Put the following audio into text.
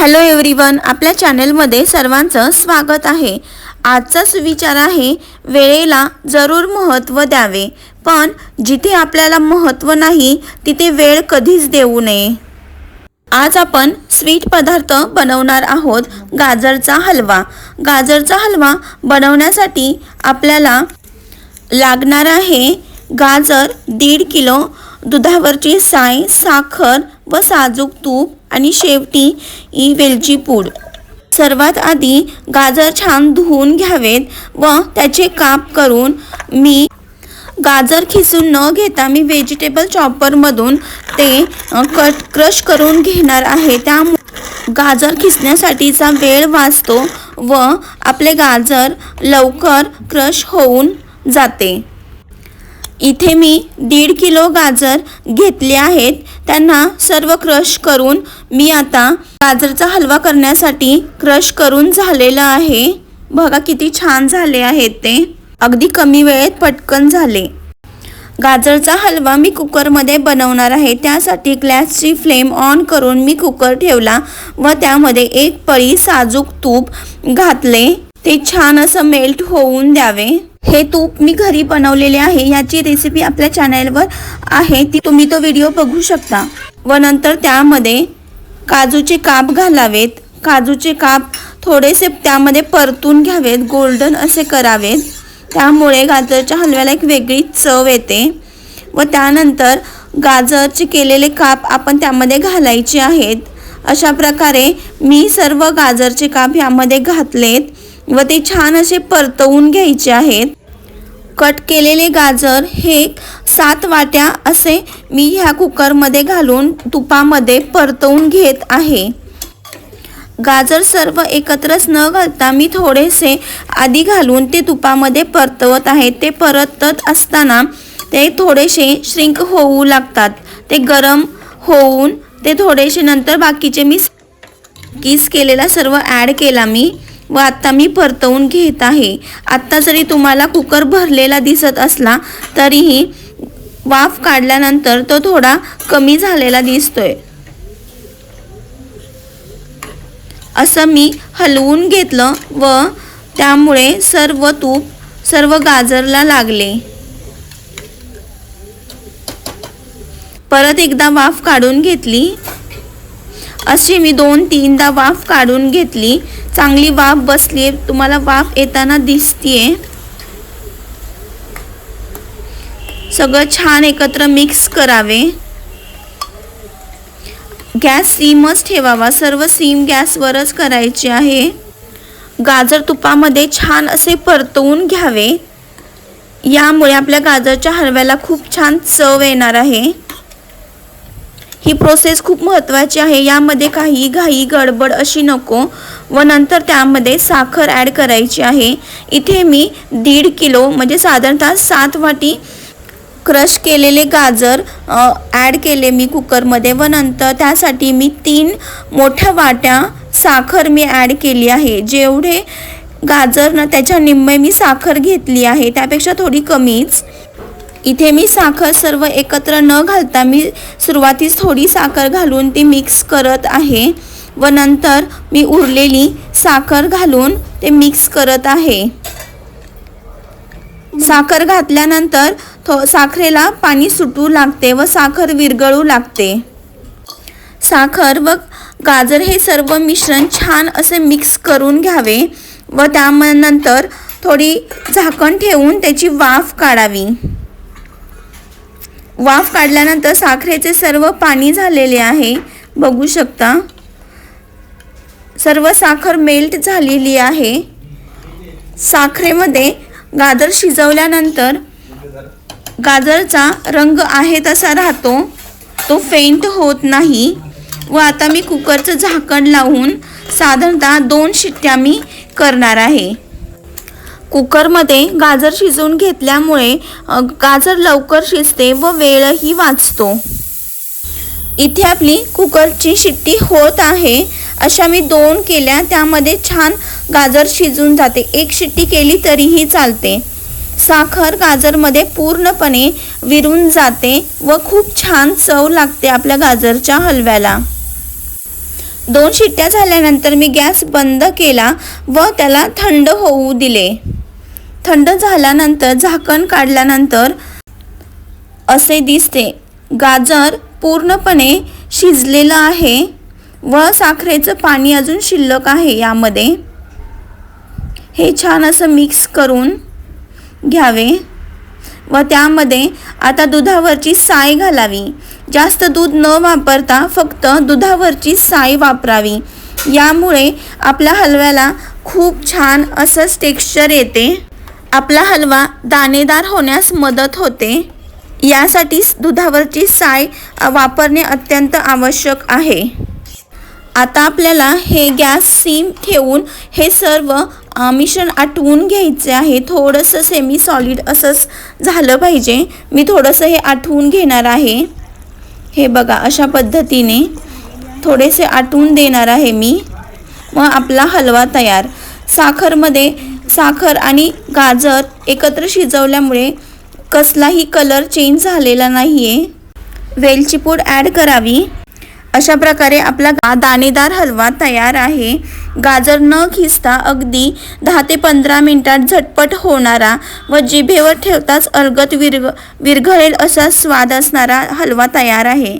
Hello everyone आपल्या चॅनेलमध्ये सर्वांचं स्वागत आहे. आजचा सुविचार आहे वेळेला जरूर महत्त्व द्यावे. पण जिथे आपल्याला महत्त्व नाही तिथे वेळ कधीच देऊ नये. आज आपण स्वीट पदार्थ बनवणार आहोत गाजरचा हलवा. गाजरचा हलवा बनवण्यासाठी आपल्याला लागणार आहे गाजर दीड किलो दुधावरची साय साखर व साजूक तूप आणि शेवटी ही वेलची पूड. सर्वात आधी गाजर छान धुवून घ्यावेत व त्याचे काप करून मी गाजर खिसून न घेता मी व्हेजिटेबल चॉपरमधून ते कट क्रश करून घेणार आहे. त्यामुळे गाजर खिसण्यासाठीचा वेळ वाचतो व आपले गाजर लवकर क्रश होऊन जाते. इथे मी दीड किलो गाजर घेतले आहेत. त्यांना सर्व क्रश करून मी आता गाजरचा हलवा करण्यासाठी क्रश करून झालेलं आहे. बघा किती छान झाले आहेत ते. अगदी कमी वेळेत पटकन झाले. गाजरचा हलवा मी कुकरमध्ये बनवणार आहे. त्यासाठी गॅसची फ्लेम ऑन करून मी कुकर ठेवला व त्यामध्ये एक पळी साजूक तूप घातले. ते छान असं मेल्ट होऊन द्यावे. हे तूप मी घरी बनवलेले आहे. याची रेसिपी आपल्या चॅनलवर आहे. ती तुम्ही तो व्हिडिओ बघू शकता. व नंतर त्यामध्ये काजूचे काप घालावेत. काजूचे काप थोडेसे त्यामध्ये परतून घ्यावेत. गोल्डन असे करावेत. त्यामुळे गाजरच्या हलव्याला एक वेगळी चव येते. व त्यानंतर गाजरचे केलेले काप आपण त्यामध्ये घालायचे आहेत. अशा प्रकारे मी सर्व गाजरचे काप यामध्ये घातलेत. व ते छान असे परतवून घ्यायचे आहेत. कट केलेले गाजर हे सात वाट्या असे मी ह्या कुकरमध्ये घालून तुपामध्ये परतवून घेत आहे. गाजर सर्व एकत्रच न घालता मी थोडेसे आधी घालून ते तुपामध्ये परतवत आहे. ते परतत असताना ते थोडेसे श्रिंक होऊ लागतात. ते गरम होऊन ते थोडेसे नंतर बाकीचे मी किस केलेला सर्व ॲड केला मी. व आत्ता मी परतवून घेत आहे. आत्ता जरी तुम्हाला कुकर भरलेला दिसत असला तरीही वाफ काढल्यानंतर तो थोडा कमी झालेला दिसतोय. असं मी हलवून घेतलं व त्यामुळे सर्व तूप सर्व गाजरला लागले. परत एकदा वाफ काढून घेतली अशी मी दोन तीनदा वाफ काढून घेतली. चांगली वाफ बसली तुम्हाला वाफ येताना दिसतीये. सगळं छान एकत्र मिक्स करावे. गॅस सीमच ठेवावा. सर्व सीम गॅसवरच करायचे आहे. गाजर तुपामध्ये छान असे परतवून घ्यावे. यामुळे आपल्या गाजरच्या हलव्याला खूप छान चव येणार आहे. ही प्रोसेस खूप महत्त्वाची आहे. यामध्ये काही घाई गडबड अशी नको व नंतर त्यामध्ये साखर ॲड करायची आहे. इथे मी दीड किलो म्हणजे साधारणतः सात वाटी क्रश केलेले गाजर ॲड केले मी कुकरमध्ये व नंतर त्यासाठी मी तीन मोठ्या वाट्या साखर मी ॲड केली आहे. जेवढे गाजर ना त्याच्या निम्मे मी साखर घेतली आहे. त्यापेक्षा थोडी कमीच. इथे मी साखर सर्व एकत्र न घालता मी सुरुवातीस थोडी साखर घालून ती मिक्स करत आहे. व नंतर मी उरलेली साखर घालून ते मिक्स करत आहे. साखर घातल्यानंतर थो साखरेला पाणी सुटू लागते व साखर विरघळू लागते. साखर व गाजर हे सर्व मिश्रण छान असे मिक्स करून घ्यावे व त्यानंतर थोडी झाकण ठेवून त्याची वाफ काढावी. वाफ काढल्यानंतर साखरेचे सर्व पाणी झालेले आहे. बघू शकता. सर्व साखर मेल्ट झालेली आहे. साखरेमध्ये गाजर शिजवल्यानंतर गाजरचा रंग आहे तसा राहतो. तो फेंट होत नाही. व आता मी कुकरचं झाकण लावून साधारणतः दोन शिट्ट्या मी करणार आहे. कुकरमध्ये गाजर शिजवून घेतल्यामुळे गाजर लवकर शिजते व वेळही वाचतो. इथे आपली कुकरची शिट्टी होत आहे. अशा मी दोन केल्या त्यामध्ये छान गाजर शिजून जाते. एक शिट्टी केली तरीही चालते. साखर गाजरमध्ये पूर्णपणे विरून जाते व खूप छान चव लागते आपल्या गाजरच्या हलव्याला. दोन शिट्ट्या झाल्यानंतर मी गॅस बंद केला व त्याला थंड होऊ दिले. थंड झाल्यानंतर झाकण काढल्यानंतर असे दिसते. गाजर पूर्णपणे शिजलेलं आहे. व साखरेचं पाणी अजून शिल्लक आहे यामध्ये. हे छान असं मिक्स करून घ्यावे. व त्यामध्ये आता दुधावरची साय घालावी. जास्त दूध न वापरता फक्त दुधावरची साय वापरावी. यामुळे आपल्या हलव्याला खूप छान असंच टेक्स्चर येते. आपला हलवा दाणेदार होण्यास मदत होते. यासाठी दुधावरची साय वापरणे अत्यंत आवश्यक आहे. आता आपल्याला हे गॅस सीम ठेवून हे सर्व मिश्रण आटवून घ्यायचे आहे. थोडंसं सेमी सॉलिड असंच झालं पाहिजे. मी थोडंसं हे आठवून घेणार आहे. हे बघा अशा पद्धतीने थोडेसे आटवून देणार आहे मी. मग आपला हलवा तयार. साखरमध्ये साखर आणि गाजर एकत्र शिजवल्यामुळे कसलाही कलर चेंज झालेला नाही आहे वेलची पूड ॲड करावी. अशा प्रकारे आपला गा दाणेदार हलवा तयार आहे. गाजर न खिसता अगदी दहा ते पंधरा मिनटात झटपट होणारा व जिभेवर ठेवताच अलगत विरघ विरघळेल असा स्वाद असणारा हलवा तयार आहे.